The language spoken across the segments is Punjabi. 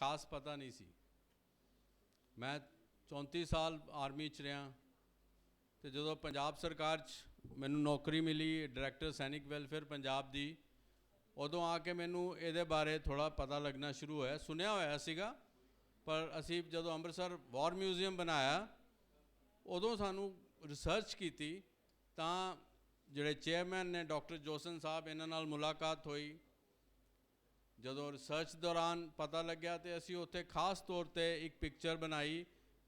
ਖਾਸ ਪਤਾ ਨਹੀਂ ਸੀ। ਮੈਂ 34 ਸਾਲ ਆਰਮੀ ਚ ਰਿਹਾ ਤੇ ਜਦੋਂ ਪੰਜਾਬ ਸਰਕਾਰ ਚ ਮੈਨੂੰ ਨੌਕਰੀ ਮਿਲੀ, ਡਾਇਰੈਕਟਰ ਸੈਨਿਕ ਵੈਲਫੇਅਰ ਪੰਜਾਬ ਦੀ, ਉਦੋਂ ਆ ਕੇ ਮੈਨੂੰ ਇਹਦੇ ਬਾਰੇ ਥੋੜਾ ਪਤਾ ਲੱਗਣਾ ਸ਼ੁਰੂ ਹੋਇਆ, ਸੁਣਿਆ ਹੋਇਆ ਸੀਗਾ। ਪਰ ਅਸੀਂ ਜਦੋਂ ਅੰਮ੍ਰਿਤਸਰ ਵਾਰ ਮਿਊਜ਼ੀਅਮ ਬਣਾਇਆ, ਉਦੋਂ ਸਾਨੂੰ ਰਿਸਰਚ ਕੀਤੀ ਤਾਂ ਜਿਹੜੇ ਚੇਅਰਮੈਨ ਨੇ ਡਾਕਟਰ ਜੋਸਨ ਸਾਹਿਬ, ਇਹਨਾਂ ਨਾਲ ਮੁਲਾਕਾਤ ਹੋਈ। ਜਦੋਂ ਰਿਸਰਚ ਦੌਰਾਨ ਪਤਾ ਲੱਗਿਆ ਤੇ ਅਸੀਂ ਉੱਥੇ ਖਾਸ ਤੌਰ ਤੇ ਇੱਕ ਪਿਕਚਰ ਬਣਾਈ,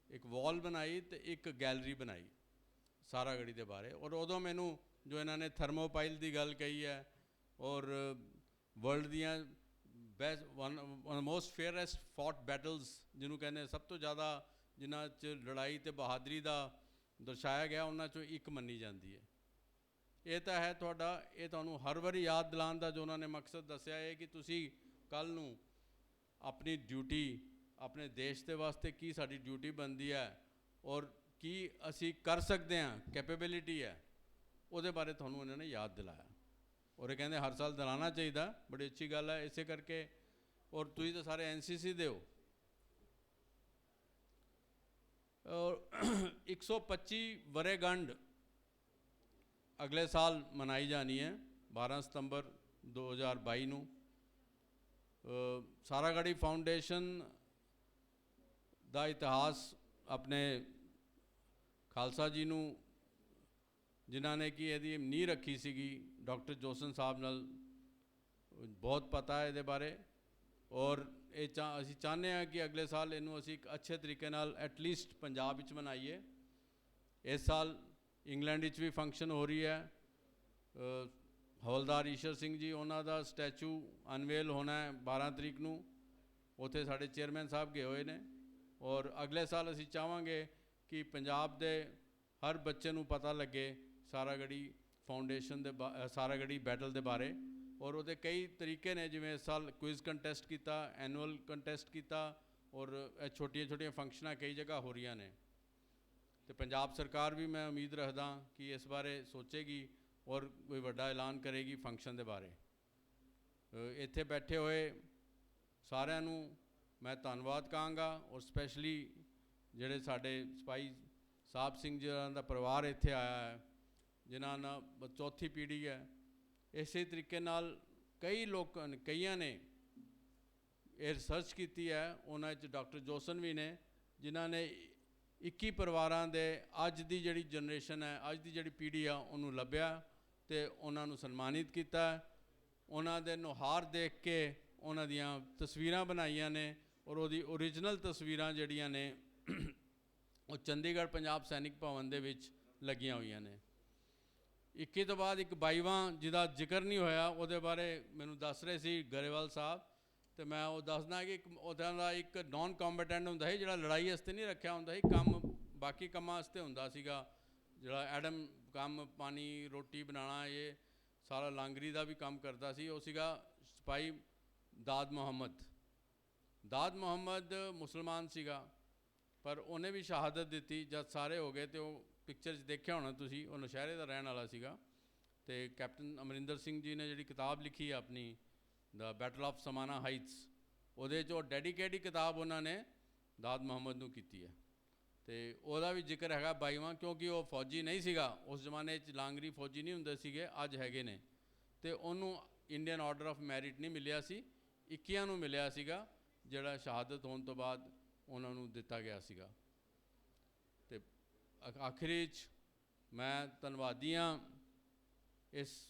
ਇੱਕ ਵਾਲ ਬਣਾਈ ਤੇ ਇੱਕ ਗੈਲਰੀ ਬਣਾਈ ਸਾਰਾਗੜੀ ਦੇ ਬਾਰੇ। ਔਰ ਉਦੋਂ ਮੈਨੂੰ ਜੋ ਇਹਨਾਂ ਨੇ ਥਰਮੋਪਾਈਲ ਦੀ ਗੱਲ ਕਹੀ ਹੈ ਔਰ ਵਰਲਡ ਦੀਆਂ best one most fairest fought battles ਜਿਹਨੂੰ ਕਹਿੰਦੇ ਸਭ ਤੋਂ ਜ਼ਿਆਦਾ ਜਿਨ੍ਹਾਂ 'ਚ ਲੜਾਈ ਤੇ ਬਹਾਦਰੀ ਦਾ ਦਰਸਾਇਆ ਗਿਆ, ਉਹਨਾਂ 'ਚੋਂ ਇੱਕ ਮੰਨੀ ਜਾਂਦੀ ਹੈ। ਇਹ ਤਾਂ ਹੈ ਤੁਹਾਡਾ, ਇਹ ਤੁਹਾਨੂੰ ਹਰ ਵਾਰੀ ਯਾਦ ਦਿਲਾਉਣ ਦਾ ਜੋ ਉਹਨਾਂ ਨੇ ਮਕਸਦ ਦੱਸਿਆ ਹੈ ਕਿ ਤੁਸੀਂ ਕੱਲ ਨੂੰ ਆਪਣੀ ਡਿਊਟੀ ਆਪਣੇ ਦੇਸ਼ ਦੇ ਵਾਸਤੇ ਕੀ ਸਾਡੀ ਡਿਊਟੀ ਬਣਦੀ ਹੈ ਔਰ ਕੀ ਅਸੀਂ ਕਰ ਸਕਦੇ ਹਾਂ ਕੈਪੇਬਿਲਿਟੀ ਹੈ, ਉਹਦੇ ਬਾਰੇ ਤੁਹਾਨੂੰ ਇਹਨਾਂ ਨੇ ਯਾਦ ਦਿਲਾਇਆ। ਔਰ ਇਹ ਕਹਿੰਦੇ ਹਰ ਸਾਲ ਦਿਲਾਉਣਾ ਚਾਹੀਦਾ, ਬੜੀ ਅੱਛੀ ਗੱਲ ਹੈ ਇਸੇ ਕਰਕੇ। ਔਰ ਤੁਸੀਂ ਤਾਂ ਸਾਰੇ ਐਨਸੀਸੀ ਦੇ ਹੋ। ਔਰ 125 ਵਰੇਗੰਢ ਅਗਲੇ ਸਾਲ ਮਨਾਈ ਜਾਣੀ ਹੈ 12 ਸਤੰਬਰ 2022 ਨੂੰ। ਸਾਰਾਗੜੀ ਫਾਊਂਡੇਸ਼ਨ ਦਾ ਇਤਿਹਾਸ ਆਪਣੇ ਖਾਲਸਾ ਜੀ ਨੂੰ, ਜਿਨ੍ਹਾਂ ਨੇ ਕਿ ਇਹਦੀ ਨੀਂਹ ਰੱਖੀ ਸੀਗੀ, ਡਾਕਟਰ ਜੋਸਨ ਸਾਹਿਬ ਨਾਲ, ਬਹੁਤ ਪਤਾ ਹੈ ਇਹਦੇ ਬਾਰੇ। ਔਰ ਇਹ ਚਾ, ਅਸੀਂ ਚਾਹੁੰਦੇ ਹਾਂ ਕਿ ਅਗਲੇ ਸਾਲ ਇਹਨੂੰ ਅਸੀਂ ਇੱਕ ਅੱਛੇ ਤਰੀਕੇ ਨਾਲ ਐਟਲੀਸਟ ਪੰਜਾਬ ਵਿੱਚ ਮਨਾਈਏ। ਇਸ ਸਾਲ ਇੰਗਲੈਂਡ ਵਿੱਚ ਵੀ ਫੰਕਸ਼ਨ ਹੋ ਰਹੀ ਹੈ। ਹਵਲਦਾਰ ਈਸ਼ਰ ਸਿੰਘ ਜੀ ਉਹਨਾਂ ਦਾ ਸਟੈਚੂ ਅਨਵੇਲ ਹੋਣਾ ਹੈ 12 ਤਰੀਕ ਨੂੰ। ਉੱਥੇ ਸਾਡੇ ਚੇਅਰਮੈਨ ਸਾਹਿਬ ਗਏ ਹੋਏ ਨੇ ਔਰ ਅਗਲੇ ਸਾਲ ਅਸੀਂ ਚਾਹਾਂਗੇ ਕਿ ਪੰਜਾਬ ਦੇ ਹਰ ਬੱਚੇ ਨੂੰ ਪਤਾ ਲੱਗੇ ਸਾਰਾਗੜੀ ਫਾਊਂਡੇਸ਼ਨ ਦੇ ਬਾ- ਅ, ਸਾਰਾਗੜੀ ਬੈਟਲ ਦੇ ਬਾਰੇ। ਔਰ ਉਹਦੇ ਕਈ ਤਰੀਕੇ ਨੇ ਜਿਵੇਂ ਇਸ ਸਾਲ ਕੁਇਜ਼ ਕੰਟੈਸਟ ਕੀਤਾ ਐਨੂਅਲ ਕੰਟੈਸਟ ਕੀਤਾ ਔਰ ਛੋਟੀਆਂ ਛੋਟੀਆਂ ਫੰਕਸ਼ਨਾਂ ਕਈ ਜਗ੍ਹਾ ਹੋ ਰਹੀਆਂ ਨੇ। ਤੇ ਪੰਜਾਬ ਸਰਕਾਰ ਵੀ ਮੈਂ ਉਮੀਦ ਰੱਖਦਾ ਕਿ ਇਸ ਬਾਰੇ ਸੋਚੇਗੀ। ਔਰ ਕੋਈ ਵੱਡਾ ਐਲਾਨ ਕਰੇਗੀ ਫੰਕਸ਼ਨ ਦੇ ਬਾਰੇ। ਇੱਥੇ ਬੈਠੇ ਹੋਏ ਸਾਰਿਆਂ ਨੂੰ ਮੈਂ ਧੰਨਵਾਦ ਕਹਾਂਗਾ ਔਰ ਸਪੈਸ਼ਲੀ ਜਿਹੜੇ ਸਾਡੇ ਸਪਾਈ ਸਾਹਿਬ ਸਿੰਘ ਜਿਨ੍ਹਾਂ ਦਾ ਪਰਿਵਾਰ ਇੱਥੇ ਆਇਆ ਹੈ, ਜਿਨ੍ਹਾਂ ਨਾਲ ਚੌਥੀ ਪੀੜ੍ਹੀ ਹੈ, ਇਸੇ ਤਰੀਕੇ ਨਾਲ ਕਈ ਲੋਕਾਂ ਨੇ, ਕਈਆਂ ਨੇ ਇਹ ਰਿਸਰਚ ਕੀਤੀ ਹੈ, ਉਹਨਾਂ ਵਿੱਚ ਡਾਕਟਰ ਜੋਸਨ ਵੀ ਨੇ, ਜਿਨ੍ਹਾਂ ਨੇ 21 ਪਰਿਵਾਰਾਂ ਦੇ ਅੱਜ ਦੀ ਜਿਹੜੀ ਜਨਰੇਸ਼ਨ ਹੈ, ਅੱਜ ਦੀ ਜਿਹੜੀ ਪੀੜ੍ਹੀ ਆ, ਉਹਨੂੰ ਲੱਭਿਆ। ਤੇ ਉਹਨਾਂ ਨੂੰ ਸਨਮਾਨਿਤ ਕੀਤਾ। ਉਹਨਾਂ ਦੇ ਨੁਹਾਰ ਦੇਖ ਕੇ ਉਹਨਾਂ ਦੀਆਂ ਤਸਵੀਰਾਂ ਬਣਾਈਆਂ ਨੇ ਔਰ ਉਹਦੀ ਓਰੀਜਨਲ ਤਸਵੀਰਾਂ ਜਿਹੜੀਆਂ ਨੇ, ਉਹ ਚੰਡੀਗੜ੍ਹ ਪੰਜਾਬ ਸੈਨਿਕ ਭਵਨ ਦੇ ਵਿੱਚ ਲੱਗੀਆਂ ਹੋਈਆਂ ਨੇ। 21 ਤੋਂ ਬਾਅਦ ਇੱਕ 22ਵਾਂ ਜਿਹਦਾ ਜ਼ਿਕਰ ਨਹੀਂ ਹੋਇਆ, ਉਹਦੇ ਬਾਰੇ ਮੈਨੂੰ ਦੱਸ ਰਹੇ ਸੀ ਗਰੇਵਾਲ ਸਾਹਿਬ। ਤੇ ਮੈਂ ਉਹ ਦੱਸਦਾ ਕਿ ਇੱਕ ਉਹਦਾਂ ਦਾ ਇੱਕ ਨਾਨ ਕੰਬੈਟੈਂਟ ਹੁੰਦਾ ਸੀ, ਜਿਹੜਾ ਲੜਾਈ ਵਾਸਤੇ ਨਹੀਂ ਰੱਖਿਆ ਹੁੰਦਾ ਸੀ, ਕੰਮ, ਬਾਕੀ ਕੰਮਾਂ ਵਾਸਤੇ ਹੁੰਦਾ ਸੀਗਾ, ਜਿਹੜਾ ਐਡਮ ਕੰਮ, ਪਾਣੀ, ਰੋਟੀ ਬਣਾਉਣਾ, ਇਹ ਸਾਰਾ ਲਾਂਗਰੀ ਦਾ ਵੀ ਕੰਮ ਕਰਦਾ ਸੀ। ਉਹ ਸੀਗਾ ਸਿਪਾਹੀ ਦਾਦ ਮੁਹੰਮਦ। ਦਾਦ ਮੁਹੰਮਦ ਮੁਸਲਮਾਨ ਸੀਗਾ, ਪਰ ਉਹਨੇ ਵੀ ਸ਼ਹਾਦਤ ਦਿੱਤੀ। ਜਦ ਸਾਰੇ ਹੋ ਗਏ ਤੇ ਉਹ ਪਿਕਚਰ 'ਚ ਦੇਖਿਆ ਹੋਣਾ ਤੁਸੀਂ, ਉਹ ਨਸ਼ਹਿਰੇ ਦਾ ਰਹਿਣ ਵਾਲਾ ਸੀਗਾ। ਤੇ ਕੈਪਟਨ ਅਮਰਿੰਦਰ ਸਿੰਘ ਜੀ ਨੇ ਜਿਹੜੀ ਕਿਤਾਬ ਲਿਖੀ ਹੈ ਆਪਣੀ the battle of Samana heights ਉਹਦੇ 'ਚ ਉਹ ਡੈਡੀਕੇਟਡ ਕਿਤਾਬ ਉਹਨਾਂ ਨੇ ਦਾਦ ਮੁਹੰਮਦ ਨੂੰ ਕੀਤੀ ਹੈ। ਤੇ ਉਹਦਾ ਵੀ ਜ਼ਿਕਰ ਹੈਗਾ 22ਵਾਂ ਕਿਉਂਕਿ ਉਹ ਫੌਜੀ ਨਹੀਂ ਸੀਗਾ। ਉਸ ਜ਼ਮਾਨੇ 'ਚ ਲਾਂਗਰੀ ਫੌਜੀ ਨਹੀਂ ਹੁੰਦੇ ਸੀਗੇ, ਅੱਜ ਹੈਗੇ ਨੇ। ਤੇ ਉਹਨੂੰ ਇੰਡੀਅਨ ਆਰਡਰ ਆਫ ਮੈਰਿਟ ਨਹੀਂ ਮਿਲਿਆ ਸੀ 21 ਨੂੰ ਮਿਲਿਆ ਸੀਗਾ, ਜਿਹੜਾ ਸ਼ਹਾਦਤ ਹੋਣ ਤੋਂ ਬਾਅਦ ਉਹਨਾਂ ਨੂੰ ਦਿੱਤਾ ਗਿਆ ਸੀਗਾ। ਤੇ ਆਖਰੀ 'ਚ ਮੈਂ ਧੰਨਵਾਦੀ ਹਾਂ ਇਸ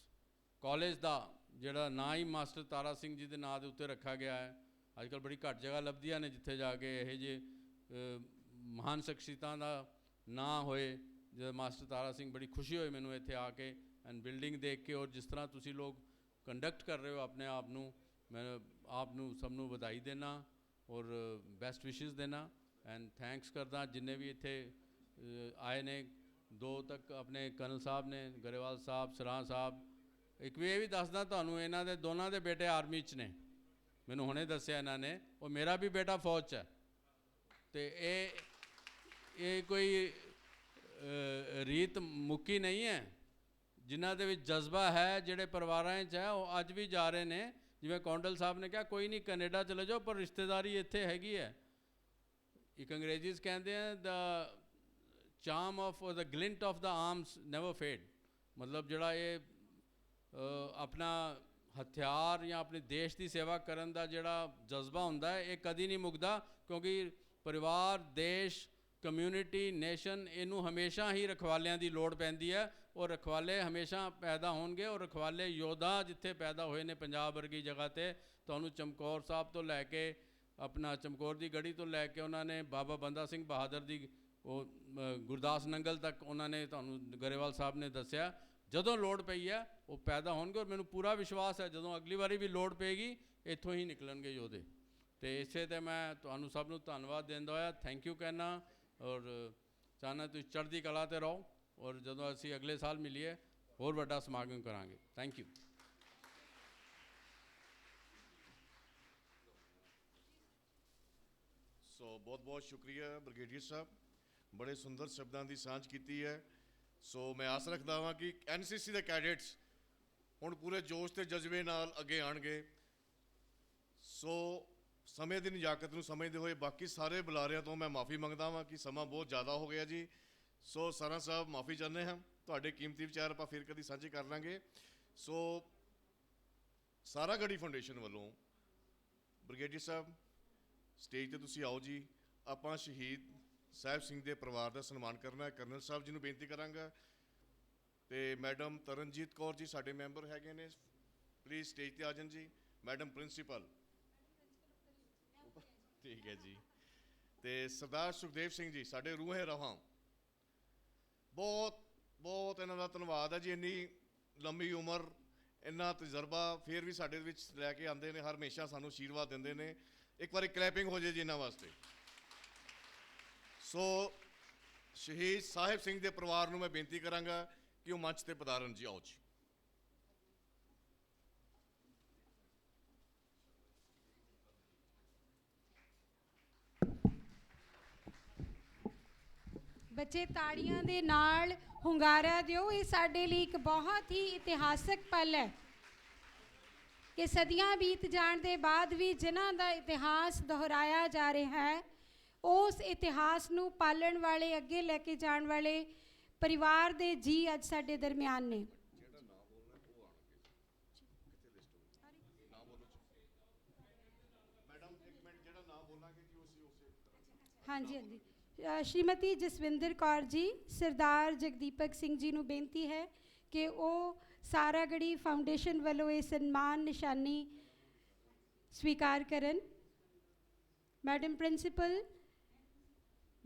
ਕਾਲਜ ਦਾ, ਜਿਹੜਾ ਨਾਂ ਹੀ ਮਾਸਟਰ ਤਾਰਾ ਸਿੰਘ ਜੀ ਦੇ ਨਾਂ ਦੇ ਉੱਤੇ ਰੱਖਿਆ ਗਿਆ ਹੈ। ਅੱਜ ਕੱਲ੍ਹ ਬੜੀ ਘੱਟ ਜਗ੍ਹਾ ਲੱਭਦੀਆਂ ਨੇ ਜਿੱਥੇ ਜਾ ਕੇ ਇਹ ਜੇ ਮਹਾਨ ਸ਼ਖਸੀਅਤਾਂ ਦਾ ਨਾਂ ਹੋਏ, ਜਦ ਮਾਸਟਰ ਤਾਰਾ ਸਿੰਘ ਬੜੀ ਖੁਸ਼ੀ ਹੋਈ ਮੈਨੂੰ ਇੱਥੇ ਆ ਕੇ ਐਂਡ ਬਿਲਡਿੰਗ ਦੇਖ ਕੇ ਔਰ ਜਿਸ ਤਰ੍ਹਾਂ ਤੁਸੀਂ ਲੋਕ ਕੰਡਕਟ ਕਰ ਰਹੇ ਹੋ ਆਪਣੇ ਆਪ ਨੂੰ, ਮੈਂ ਆਪ ਨੂੰ ਸਭ ਨੂੰ ਵਧਾਈ ਦੇਣਾ ਔਰ ਬੈਸਟ ਵਿਸ਼ੇਸ ਦੇਣਾ ਐਂਡ ਥੈਂਕਸ ਕਰਦਾ ਜਿੰਨੇ ਵੀ ਇੱਥੇ ਆਏ ਨੇ, ਦੋ ਤੱਕ ਆਪਣੇ ਕਰਨਲ ਸਾਹਿਬ ਨੇ, ਗਰੇਵਾਲ ਸਾਹਿਬ, ਸਰਾਂ ਸਾਹਿਬ, ਇੱਕ ਵੀ ਇਹ ਵੀ ਦੱਸਦਾ ਤੁਹਾਨੂੰ ਇਹਨਾਂ ਦੇ ਦੋਨਾਂ ਦੇ ਬੇਟੇ ਆਰਮੀ 'ਚ ਨੇ। ਮੈਨੂੰ ਹੁਣੇ ਦੱਸਿਆ ਇਹਨਾਂ ਨੇ, ਉਹ ਮੇਰਾ ਵੀ ਬੇਟਾ ਫੌਜ 'ਚ ਹੈ। ਤੇ ਇਹ ਇਹ ਕੋਈ ਰੀਤ ਮੁੱਕੀ ਨਹੀਂ ਹੈ। ਜਿਨ੍ਹਾਂ ਦੇ ਵਿੱਚ ਜਜ਼ਬਾ ਹੈ, ਜਿਹੜੇ ਪਰਿਵਾਰਾਂ 'ਚ ਹੈ, ਉਹ ਅੱਜ ਵੀ ਜਾ ਰਹੇ ਨੇ। ਜਿਵੇਂ ਕੌਂਡਲ ਸਾਹਿਬ ਨੇ ਕਿਹਾ, ਕੋਈ ਨਹੀਂ ਕੈਨੇਡਾ ਚਲੇ ਜਾਓ, ਪਰ ਰਿਸ਼ਤੇਦਾਰੀ ਇੱਥੇ ਹੈਗੀ ਹੈ। ਇੱਕ ਅੰਗਰੇਜ਼ੀ 'ਚ ਕਹਿੰਦੇ ਆ the charm of the glint of the arms never fade ਮਤਲਬ ਜਿਹੜਾ ਇਹ ਆਪਣਾ ਹਥਿਆਰ ਜਾਂ ਆਪਣੇ ਦੇਸ਼ ਦੀ ਸੇਵਾ ਕਰਨ ਦਾ ਜਿਹੜਾ ਜਜ਼ਬਾ ਹੁੰਦਾ ਹੈ, ਇਹ ਕਦੀ ਨਹੀਂ ਮੁੱਕਦਾ, ਕਿਉਂਕਿ ਪਰਿਵਾਰ, ਦੇਸ਼ ਕਮਿਊਨਿਟੀ ਨੇਸ਼ਨ ਇਹਨੂੰ ਹਮੇਸ਼ਾ ਹੀ ਰਖਵਾਲਿਆਂ ਦੀ ਲੋੜ ਪੈਂਦੀ ਹੈ। ਔਰ ਰਖਵਾਲੇ ਹਮੇਸ਼ਾ ਪੈਦਾ ਹੋਣਗੇ। ਔਰ ਰਖਵਾਲੇ ਯੋਧਾ ਜਿੱਥੇ ਪੈਦਾ ਹੋਏ ਨੇ ਪੰਜਾਬ ਵਰਗੀ ਜਗ੍ਹਾ ਤੇ, ਤੁਹਾਨੂੰ ਚਮਕੌਰ ਸਾਹਿਬ ਤੋਂ ਲੈ ਕੇ, ਆਪਣਾ ਚਮਕੌਰ ਦੀ ਗੜੀ ਤੋਂ ਲੈ ਕੇ ਉਹਨਾਂ ਨੇ, ਬਾਬਾ ਬੰਦਾ ਸਿੰਘ ਬਹਾਦਰ ਦੀ, ਉਹ ਗੁਰਦਾਸ ਨੰਗਲ ਤੱਕ ਉਹਨਾਂ ਨੇ ਤੁਹਾਨੂੰ ਗਰੇਵਾਲ ਸਾਹਿਬ ਨੇ ਦੱਸਿਆ। ਜਦੋਂ ਲੋੜ ਪਈ ਹੈ, ਉਹ ਪੈਦਾ ਹੋਣਗੇ ਔਰ ਮੈਨੂੰ ਪੂਰਾ ਵਿਸ਼ਵਾਸ ਹੈ, ਜਦੋਂ ਅਗਲੀ ਵਾਰੀ ਵੀ ਲੋੜ ਪਏਗੀ, ਇੱਥੋਂ ਹੀ ਨਿਕਲਣਗੇ ਯੋਧੇ। ਤੇ ਇਸੇ ਤੇ ਮੈਂ ਤੁਹਾਨੂੰ ਸਭ ਨੂੰ ਧੰਨਵਾਦ ਦਿੰਦਾ ਹੋਇਆ। ਥੈਂਕ ਯੂ ਕਹਿਣਾ ਔਰ ਚਾਹਨਾ ਤੁਸੀਂ ਚੜ੍ਹਦੀ ਕਲਾ ਤੇ ਰਹੋ ਔਰ ਜਦੋਂ ਅਸੀਂ ਅਗਲੇ ਸਾਲ ਮਿਲੀਏ, ਹੋਰ ਵੱਡਾ ਸਮਾਗਮ ਕਰਾਂਗੇ। ਥੈਂਕ ਯੂ ਸੋ ਬਹੁਤ ਬਹੁਤ ਸ਼ੁਕਰੀਆ ਬ੍ਰਿਗੇਡੀਅਰ ਸਾਹਿਬ। ਬੜੇ ਸੁੰਦਰ ਸ਼ਬਦਾਂ ਦੀ ਸਾਂਝ ਕੀਤੀ ਹੈ। ਸੋ ਮੈਂ ਆਸ ਰੱਖਦਾ ਹਾਂ ਕਿ ਐਨਸੀਸੀ ਦੇ ਕੈਡੇਟਸ ਹੁਣ ਪੂਰੇ ਜੋਸ਼ ਤੇ ਜਜ਼ਬੇ ਨਾਲ ਅੱਗੇ ਆਣਗੇ ਸੋ ਸਮੇਂ ਦੀ ਨਜਾਕਤ ਨੂੰ ਸਮਝਦੇ ਹੋਏ ਬਾਕੀ ਸਾਰੇ ਬੁਲਾਰਿਆਂ ਤੋਂ ਮੈਂ ਮਾਫੀ ਮੰਗਦਾ ਹਾਂ ਕਿ ਸਮਾਂ ਬਹੁਤ ਜ਼ਿਆਦਾ ਹੋ ਗਿਆ ਜੀ। ਸੋ ਸਰਾਂ ਸਾਹਿਬ ਮਾਫੀ ਚਾਹੁੰਦੇ ਹਾਂ। ਤੁਹਾਡੇ ਕੀਮਤੀ ਵਿਚਾਰ ਆਪਾਂ ਫਿਰ ਕਦੀ ਸਾਂਝੇ ਕਰ ਲਾਂਗੇ। ਸੋ ਸਾਰਾ ਗੜੀ ਫਾਊਂਡੇਸ਼ਨ ਵੱਲੋਂ ਬ੍ਰਿਗੇਡੀਅਰ ਸਾਹਿਬ, ਸਟੇਜ ਤੇ ਤੁਸੀਂ ਆਓ ਜੀ। ਆਪਾਂ ਸ਼ਹੀਦ ਸਾਹਿਬ ਸਿੰਘ ਦੇ ਪਰਿਵਾਰ ਦਾ ਸਨਮਾਨ ਕਰਨਾ ਹੈ। ਕਰਨਲ ਸਾਹਿਬ ਜੀ ਨੂੰ ਬੇਨਤੀ ਕਰਾਂਗਾ। ਤੇ ਮੈਡਮ ਤਰਨਜੀਤ ਕੌਰ ਜੀ ਸਾਡੇ ਮੈਂਬਰ ਹੈਗੇ ਨੇ। ਪਲੀਜ਼ ਸਟੇਜ ਤੇ ਆ ਜਾਣ ਜੀ। Madam principal. ਠੀਕ ਹੈ ਜੀ। ਤੇ ਸਰਦਾਰ ਸੁਖਦੇਵ ਸਿੰਘ ਜੀ, ਸਾਡੇ ਰੂਹੇ ਰਹਾਂ ਬਹੁਤ ਬਹੁਤ ਇਹਨਾਂ ਦਾ ਧੰਨਵਾਦ ਹੈ ਜੀ, ਇੰਨੀ ਲੰਮੀ ਉਮਰ, ਇੰਨਾ ਤਜਰਬਾ, ਫਿਰ ਵੀ ਸਾਡੇ ਵਿੱਚ ਲੈ ਕੇ ਆਉਂਦੇ ਨੇ, ਹਰ ਹਮੇਸ਼ਾ ਸਾਨੂੰ ਆਸ਼ੀਰਵਾਦ ਦਿੰਦੇ ਨੇ। ਇੱਕ ਵਾਰੀ ਕਲੈਪਿੰਗ ਹੋ ਜੇ ਜੀ ਇਹਨਾਂ ਵਾਸਤੇ। ਸੋ, ਸ਼ਹੀਦ ਸਾਹਿਬ ਸਿੰਘ ਦੇ ਪਰਿਵਾਰ ਨੂੰ ਮੈਂ ਬੇਨਤੀ ਕਰਾਂਗਾ ਕਿ ਉਹ ਮੰਚ ਤੇ ਪਧਾਰਨ ਜੀ, ਆਓ ਜੀ। ਬੱਚੇ ਤਾੜੀਆਂ ਦੇ ਨਾਲ ਹੁੰਗਾਰਾ ਦਿਓ। ਇਹ ਸਾਡੇ ਲਈ ਇੱਕ ਬਹੁਤ ਹੀ ਇਤਿਹਾਸਕ ਪਲ ਹੈ ਕਿ ਸਦੀਆਂ ਬੀਤ ਜਾਣ ਦੇ ਬਾਅਦ ਵੀ ਜਿਨ੍ਹਾਂ ਦਾ ਇਤਿਹਾਸ ਦੁਹਰਾਇਆ ਜਾ ਰਿਹਾ ਹੈ ਉਸ ਇਤਿਹਾਸ ਨੂੰ ਪਾਲਣ ਵਾਲੇ ਅੱਗੇ ਲੈ ਕੇ ਜਾਣ ਵਾਲੇ ਪਰਿਵਾਰ ਦੇ ਜੀ ਅੱਜ ਸਾਡੇ ਦਰਮਿਆਨ ਨੇ। ਹਾਂਜੀ ਹਾਂਜੀ। ਸ਼੍ਰੀਮਤੀ ਜਸਵਿੰਦਰ ਕੌਰ ਜੀ, ਸਰਦਾਰ ਜਗਦੀਪਕ ਸਿੰਘ ਜੀ ਨੂੰ ਬੇਨਤੀ ਹੈ ਕਿ ਉਹ ਸਾਰਾਗੜੀ ਫਾਊਂਡੇਸ਼ਨ ਵੱਲੋਂ ਇਹ ਸਨਮਾਨ, ਨਿਸ਼ਾਨੀ ਸਵੀਕਾਰ ਕਰਨ। ਮੈਡਮ ਪ੍ਰਿੰਸੀਪਲ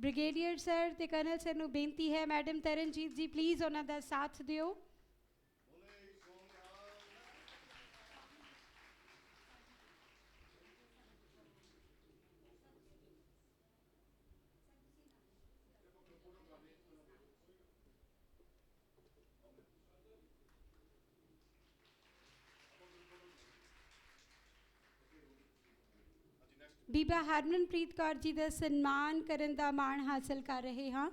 ਬ੍ਰਿਗੇਡੀਅਰ ਸਰ ਤੇ ਕਰਨਲ ਸਰ ਨੂੰ ਬੇਨਤੀ ਹੈ। ਮੈਡਮ ਤਰਨਜੀਤ ਜੀ ਪਲੀਜ਼ ਉਹਨਾਂ ਦਾ ਸਾਥ ਦਿਓ। ਬੀਬਾ ਹਰਮਨਪ੍ਰੀਤ ਕੌਰ ਜੀ ਦਾ ਸਨਮਾਨ ਕਰਨ ਦਾ ਮਾਣ ਹਾਸਲ ਕਰ ਰਹੇ ਹਾਂ।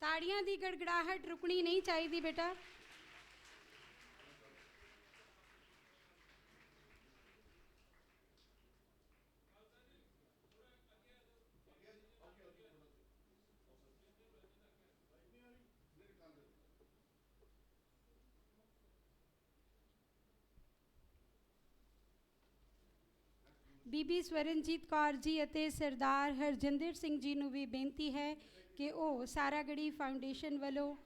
ਤਾੜੀਆਂ ਦੀ ਗੜਗੜਾਹਟ ਰੁਕਣੀ ਨਹੀਂ ਚਾਹੀਦੀ ਬੇਟਾ। ਬੀਬੀ ਸਵਰਨਜੀਤ ਕੌਰ ਜੀ ਅਤੇ ਸਰਦਾਰ ਹਰਜਿੰਦਰ ਸਿੰਘ ਜੀ ਨੂੰ ਵੀ ਬੇਨਤੀ ਹੈ ਕਿ ਉਹ ਸਾਰਾਗੜੀ ਫਾਊਂਡੇਸ਼ਨ ਵੱਲੋਂ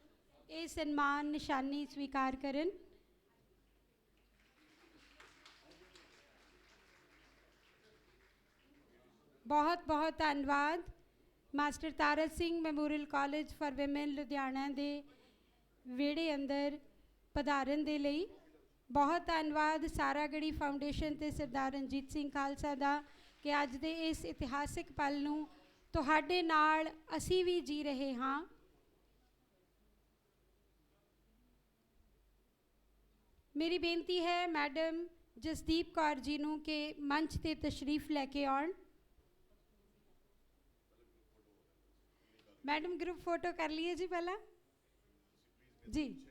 ਇਹ ਸਨਮਾਨ ਨਿਸ਼ਾਨੀ ਸਵੀਕਾਰ ਕਰਨ। ਬਹੁਤ ਬਹੁਤ ਧੰਨਵਾਦ। Master Tarak Singh Memorial College for Women Ludhiana ਦੇ ਵਿਹੜੇ ਅੰਦਰ ਪਧਾਰਨ ਦੇ ਲਈ। ਬਹੁਤ ਧੰਨਵਾਦ ਸਾਰਾਗੜੀ ਫਾਊਂਡੇਸ਼ਨ ਤੇ ਸਰਦਾਰ ਰਣਜੀਤ ਸਿੰਘ ਖਾਲਸਾ ਦਾ ਕਿ ਅੱਜ ਦੇ ਇਸ ਇਤਿਹਾਸਿਕ ਪਲ ਨੂੰ ਤੁਹਾਡੇ ਨਾਲ ਅਸੀਂ ਵੀ ਜੀ ਰਹੇ ਹਾਂ। ਮੇਰੀ ਬੇਨਤੀ ਹੈ ਮੈਡਮ ਜਸਦੀਪ ਕੌਰ ਜੀ ਨੂੰ ਕਿ ਮੰਚ ਤੇ ਤਸ਼ਰੀਫ ਲੈ ਕੇ ਆਉਣ। ਮੈਡਮ ਗਰੁੱਪ ਫੋਟੋ ਕਰ ਲਈਏ ਜੀ ਪਹਿਲਾਂ? ਜੀ।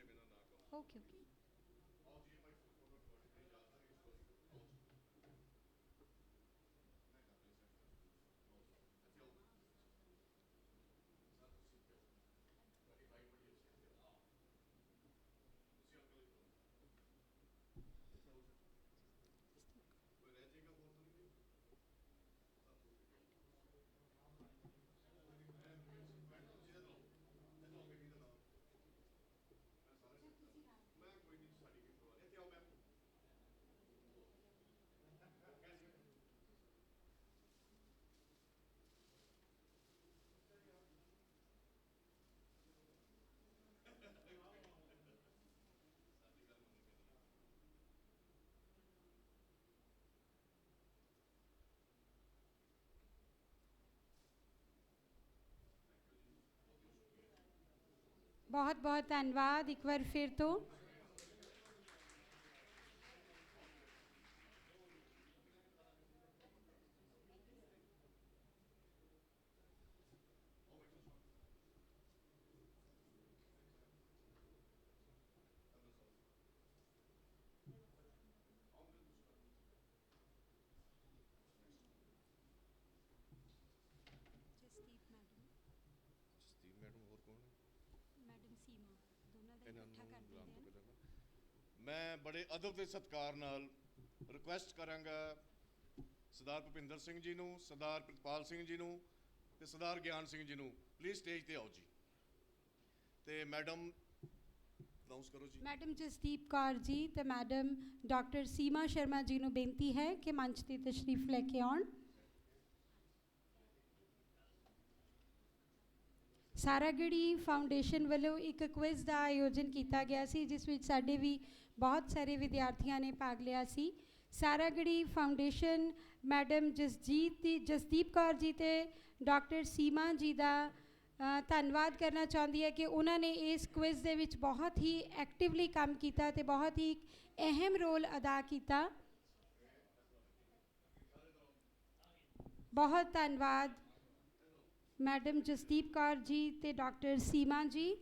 ਬਹੁਤ ਬਹੁਤ ਧੰਨਵਾਦ ਇੱਕ ਵਾਰ ਫਿਰ ਤੋਂ ਜਸਦੀਪ ਮੈਡਮ ਹੋਰ ਕੌਣ ਹੈ ਮੈਡਮ ਸੀਮਾ ਦੋਨਾਂ ਇਹਨਾਂ ਨੂੰ ਤੋਂ। ਮੈਂ ਬੜੇ ਅਦਬ ਤੇ ਸਤਿਕਾਰ ਨਾਲ ਰਿਕੁਐਸਟ ਕਰਾਂਗਾ ਸਰਦਾਰ ਭੁਪਿੰਦਰ ਸਿੰਘ ਜੀ ਨੂੰ ਸਰਦਾਰ ਪ੍ਰਿਤਪਾਲ ਸਿੰਘ ਜੀ ਨੂੰ ਤੇ ਸਰਦਾਰ ਗਿਆਨ ਸਿੰਘ ਜੀ ਨੂੰ। ਪਲੀਜ਼ ਸਟੇਜ ਤੇ ਆਓ ਜੀ। ਤੇ ਮੈਡਮ ਅਨਾਉਂਸ ਕਰੋ ਜੀ। ਮੈਡਮ ਜਸਦੀਪ ਕੌਰ ਜੀ ਤੇ ਮੈਡਮ ਡਾਕਟਰ ਸੀਮਾ ਸ਼ਰਮਾ ਜੀ ਨੂੰ ਬੇਨਤੀ ਹੈ ਕਿ ਮੰਚ ਤੇ ਤਸ਼ਰੀਫ ਲੈ ਕੇ ਆਉਣ। ਸਾਰਾਗੜੀ ਫਾਊਂਡੇਸ਼ਨ ਵੱਲੋਂ ਇੱਕ ਕੁਇਜ਼ ਦਾ ਆਯੋਜਨ ਕੀਤਾ ਗਿਆ ਸੀ, ਜਿਸ ਵਿੱਚ ਸਾਡੇ ਵੀ ਬਹੁਤ ਸਾਰੇ ਵਿਦਿਆਰਥੀਆਂ ਨੇ ਭਾਗ ਲਿਆ ਸੀ। ਸਾਰਾਗੜੀ ਫਾਊਂਡੇਸ਼ਨ ਮੈਡਮ ਜਸਜੀਤ ਦੀ, ਜਸਦੀਪ ਕੌਰ ਜੀ ਤੇ ਡਾਕਟਰ ਸੀਮਾ ਜੀ ਦਾ ਧੰਨਵਾਦ ਕਰਨਾ ਚਾਹੁੰਦੀ ਹੈ ਕਿ ਉਹਨਾਂ ਨੇ ਇਸ ਕੁਇਜ਼ ਦੇ ਵਿੱਚ ਬਹੁਤ ਹੀ ਐਕਟਿਵਲੀ ਕੰਮ ਕੀਤਾ ਤੇ ਬਹੁਤ ਹੀ ਅਹਿਮ ਰੋਲ ਅਦਾ ਕੀਤਾ। ਬਹੁਤ ਧੰਨਵਾਦ। ਮੈਡਮ ਜਸਦੀਪ ਕੌਰ ਜੀ ਤੇ ਡਾਕਟਰ ਸੀਮਾ ਜੀ